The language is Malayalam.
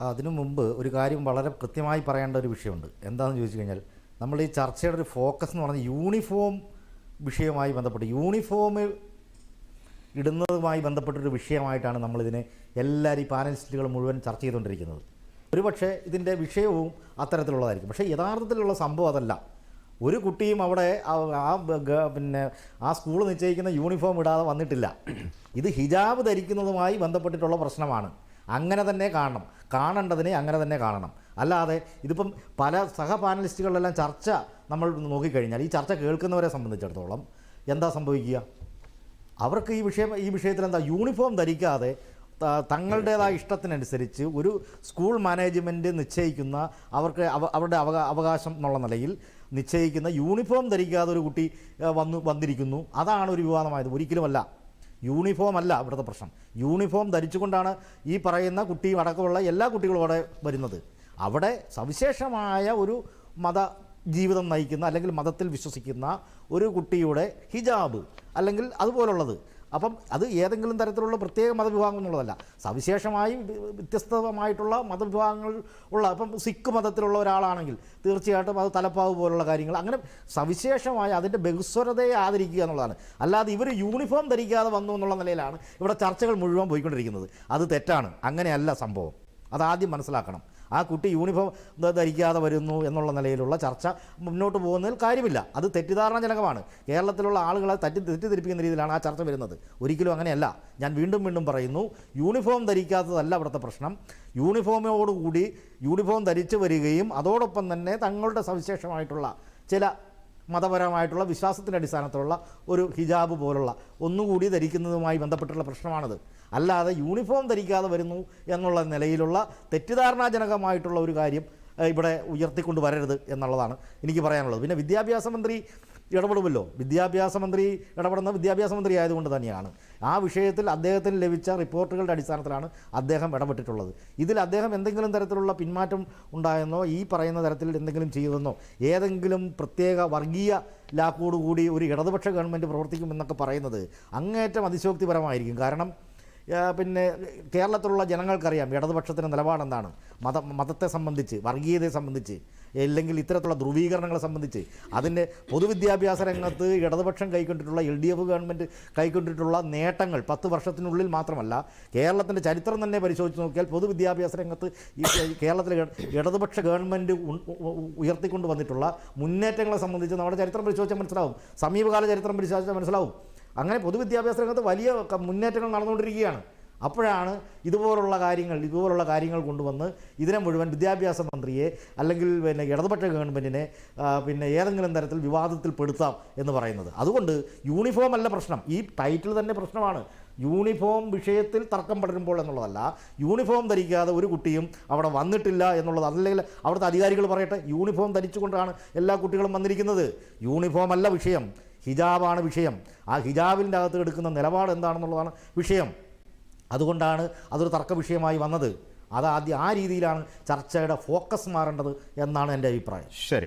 അതിനു മുമ്പ് ഒരു കാര്യം വളരെ കൃത്യമായി പറയേണ്ട ഒരു വിഷയമുണ്ട്. എന്താണെന്ന് ചോദിച്ചു കഴിഞ്ഞാൽ നമ്മൾ ഈ ചർച്ചയുടെ ഒരു ഫോക്കസ് എന്ന് പറഞ്ഞാൽ യൂണിഫോം വിഷയവുമായി ബന്ധപ്പെട്ട് യൂണിഫോം ഇടുന്നതുമായി ബന്ധപ്പെട്ടൊരു വിഷയമായിട്ടാണ് നമ്മളിതിനെ എല്ലാവരും ഈ പാനലിസ്റ്റുകൾ മുഴുവൻ ചർച്ച ചെയ്തുകൊണ്ടിരിക്കുന്നത്. ഒരുപക്ഷെ ഇതിന്റെ വിഷയവും അത്തരത്തിലുള്ളതായിരിക്കും. പക്ഷേ യഥാർത്ഥത്തിലുള്ള സംഭവം അതല്ല. ഒരു കുട്ടിയും അവിടെ ആ- പിന്നെ ആ സ്കൂൾ നിശ്ചയിക്കുന്ന യൂണിഫോം ഇടാതെ വന്നിട്ടില്ല. ഇത് ഹിജാബ് ധരിക്കുന്നതുമായി ബന്ധപ്പെട്ടിട്ടുള്ള പ്രശ്നമാണ്. അങ്ങനെ തന്നെ കാണണം. കാണേണ്ടതിനെ അങ്ങനെ തന്നെ കാണണം. അല്ലാതെ ഇതിപ്പം പല സഹ പാനലിസ്റ്റുകളിലെല്ലാം ചർച്ച നമ്മൾ നോക്കിക്കഴിഞ്ഞാൽ ഈ ചർച്ച കേൾക്കുന്നവരെ സംബന്ധിച്ചിടത്തോളം എന്താ സംഭവിക്കുക? അവർക്ക് ഈ വിഷയം ഈ വിഷയത്തിൽ എന്താ യൂണിഫോം ധരിക്കാതെ തങ്ങളുടേതായ ഇഷ്ടത്തിനനുസരിച്ച് ഒരു സ്കൂൾ മാനേജ്മെന്റ് നിശ്ചയിക്കുന്ന അവർക്ക് അവരുടെ അവകാ അവകാശം എന്നുള്ള നിലയിൽ നിശ്ചയിക്കുന്ന യൂണിഫോം ധരിക്കാതെ ഒരു കുട്ടി വന്നു വന്നിരിക്കുന്നു. അതാണ് ഒരു വിവാദമായത്. ഒരിക്കലുമല്ല. യൂണിഫോം അല്ല ഇവിടുത്തെ പ്രശ്നം. യൂണിഫോം ധരിച്ചുകൊണ്ടാണ് ഈ പറയുന്ന കുട്ടിയും അടക്കമുള്ള എല്ലാ കുട്ടികളും അവിടെ വരുന്നത്. അവിടെ സവിശേഷമായ ഒരു മത ജീവിതം നയിക്കുന്ന അല്ലെങ്കിൽ മതത്തിൽ വിശ്വസിക്കുന്ന ഒരു കുട്ടിയുടെ ഹിജാബ് അല്ലെങ്കിൽ അതുപോലുള്ളത്. അപ്പം അത് ഏതെങ്കിലും തരത്തിലുള്ള പ്രത്യേക മതവിഭാഗം എന്നുള്ളതല്ല. സവിശേഷമായി വ്യത്യസ്തമായിട്ടുള്ള മതവിഭാഗങ്ങൾ ഉള്ള അപ്പം സിഖ് മതത്തിലുള്ള ഒരാളാണെങ്കിൽ തീർച്ചയായിട്ടും അത് തലപ്പാവ് പോലുള്ള കാര്യങ്ങൾ. അങ്ങനെ സവിശേഷമായി അതിന്റെ ബഹുസ്വരതയെ ആദരിക്കുക എന്നുള്ളതാണ്. അല്ലാതെ ഇവർ യൂണിഫോം ധരിക്കാതെ വന്നു എന്നുള്ള നിലയിലാണ് ഇവിടെ ചർച്ചകൾ മുഴുവൻ പോയിക്കൊണ്ടിരിക്കുന്നത്. അത് തെറ്റാണ്. അങ്ങനെയല്ല സംഭവം. അതാദ്യം മനസ്സിലാക്കണം. ആ കുട്ടി യൂണിഫോം ധരിക്കാതെ വരുന്നു എന്നുള്ള നിലയിലുള്ള ചർച്ച മുന്നോട്ട് പോകുന്നതിൽ കാര്യമില്ല. അത് തെറ്റിദ്ധാരണജനകമാണ്. കേരളത്തിലുള്ള ആളുകളെ തെറ്റി തെറ്റിദ്ധരിപ്പിക്കുന്ന രീതിയിലാണ് ആ ചർച്ച വരുന്നത്. ഒരിക്കലും അങ്ങനെയല്ല. ഞാൻ വീണ്ടും വീണ്ടും പറയുന്നു യൂണിഫോം ധരിക്കാത്തതല്ല അവിടുത്തെ പ്രശ്നം. യൂണിഫോമോടുകൂടി യൂണിഫോം ധരിച്ചു വരികയും അതോടൊപ്പം തന്നെ തങ്ങളുടെ സവിശേഷമായിട്ടുള്ള ചില മതപരമായിട്ടുള്ള വിശ്വാസത്തിന്റെ അടിസ്ഥാനത്തിലുള്ള ഒരു ഹിജാബ് പോലുള്ള ഒന്നുകൂടി ധരിക്കുന്നതുമായി ബന്ധപ്പെട്ടുള്ള പ്രശ്നമാണത്. അല്ലാതെ യൂണിഫോം ധരിക്കാതെ വരുന്നു എന്നുള്ള നിലയിലുള്ള തെറ്റിദ്ധാരണാജനകമായിട്ടുള്ള ഒരു കാര്യം ഇവിടെ ഉയർത്തിക്കൊണ്ട് വരരുത് എന്നുള്ളതാണ് എനിക്ക് പറയാനുള്ളത്. പിന്നെ വിദ്യാഭ്യാസ മന്ത്രി ഇടപെടുമല്ലോ. വിദ്യാഭ്യാസ മന്ത്രി ഇടപെടുന്ന വിദ്യാഭ്യാസ മന്ത്രി ആയതുകൊണ്ട് തന്നെയാണ്. ആ വിഷയത്തിൽ അദ്ദേഹത്തിന് ലഭിച്ച റിപ്പോർട്ടുകളുടെ അടിസ്ഥാനത്തിലാണ് അദ്ദേഹം ഇടപെട്ടിട്ടുള്ളത്. ഇതിൽ അദ്ദേഹം എന്തെങ്കിലും തരത്തിലുള്ള പിന്മാറ്റം ഉണ്ടായെന്നോ ഈ പറയുന്ന തരത്തിൽ എന്തെങ്കിലും ചെയ്തെന്നോ ഏതെങ്കിലും പ്രത്യേക വർഗീയ ലാക്കോടുകൂടി ഒരു ഇടതുപക്ഷ ഗവൺമെന്റ് പ്രവർത്തിക്കുമെന്നൊക്കെ പറയുന്നത് അങ്ങേറ്റം അതിശോക്തിപരമായിരിക്കും കാരണം പിന്നെ കേരളത്തിലുള്ള ജനങ്ങൾക്കറിയാം ഇടതുപക്ഷത്തിന്റെ നിലപാടെന്താണ്? മത മതത്തെ സംബന്ധിച്ച് വർഗീയതയെ സംബന്ധിച്ച് അല്ലെങ്കിൽ ഇത്തരത്തിലുള്ള ധ്രുവീകരണങ്ങളെ സംബന്ധിച്ച്. അതിന്റെ പൊതുവിദ്യാഭ്യാസ രംഗത്ത് ഇടതുപക്ഷം കൈക്കൊണ്ടിട്ടുള്ള എൽ ഡി എഫ് ഗവൺമെന്റ് കൈക്കൊണ്ടിട്ടുള്ള നേട്ടങ്ങൾ പത്ത് വർഷത്തിനുള്ളിൽ മാത്രമല്ല കേരളത്തിന്റെ ചരിത്രം തന്നെ പരിശോധിച്ച് നോക്കിയാൽ പൊതുവിദ്യാഭ്യാസ രംഗത്ത് ഈ കേരളത്തിലെ ഇടതുപക്ഷ ഗവൺമെന്റ് ഉയർത്തിക്കൊണ്ട് വന്നിട്ടുള്ള മുന്നേറ്റങ്ങളെ സംബന്ധിച്ച് നമ്മുടെ ചരിത്രം പരിശോധിച്ചാൽ മനസ്സിലാവും. സമീപകാല ചരിത്രം പരിശോധിച്ചാൽ മനസ്സിലാവും. അങ്ങനെ പൊതുവിദ്യാഭ്യാസ രംഗത്ത് വലിയ മുന്നേറ്റങ്ങൾ നടന്നുകൊണ്ടിരിക്കുകയാണ്. അപ്പോഴാണ് ഇതുപോലുള്ള കാര്യങ്ങൾ ഇതുപോലുള്ള കാര്യങ്ങൾ കൊണ്ടുവന്ന് ഇതിനെ മുഴുവൻ വിദ്യാഭ്യാസ മന്ത്രിയെ അല്ലെങ്കിൽ പിന്നെ ഇടതുപക്ഷ ഗവൺമെന്റിനെ പിന്നെ ഏതെങ്കിലും തരത്തിൽ വിവാദത്തിൽ പെടുത്താം എന്ന് പറയുന്നത്. അതുകൊണ്ട് യൂണിഫോം അല്ല പ്രശ്നം. ഈ ടൈറ്റിൽ തന്നെ പ്രശ്നമാണ്. യൂണിഫോം വിഷയത്തിൽ തർക്കം പടരുമ്പോൾ എന്നുള്ളതല്ല യൂണിഫോം ധരിക്കാതെ ഒരു കുട്ടിയും അവിടെ വന്നിട്ടില്ല എന്നുള്ളത് അല്ലെങ്കിൽ അവിടുത്തെ അധികാരികൾ പറയട്ടെ യൂണിഫോം ധരിച്ചുകൊണ്ടാണ് എല്ലാ കുട്ടികളും വന്നിരിക്കുന്നത്. യൂണിഫോം അല്ല വിഷയം. ഹിജാബാണ് വിഷയം. ആ ഹിജാബിന്റെ അകത്ത് എടുക്കുന്ന നിലപാട് എന്താണെന്നുള്ളതാണ് വിഷയം. അതുകൊണ്ടാണ് അതൊരു തർക്ക വിഷയമായി വന്നത്. അത് ആദ്യം ആ രീതിയിലാണ് ചർച്ചയുടെ ഫോക്കസ് മാറേണ്ടത് എന്നാണ് എന്റെ അഭിപ്രായം. ശരി.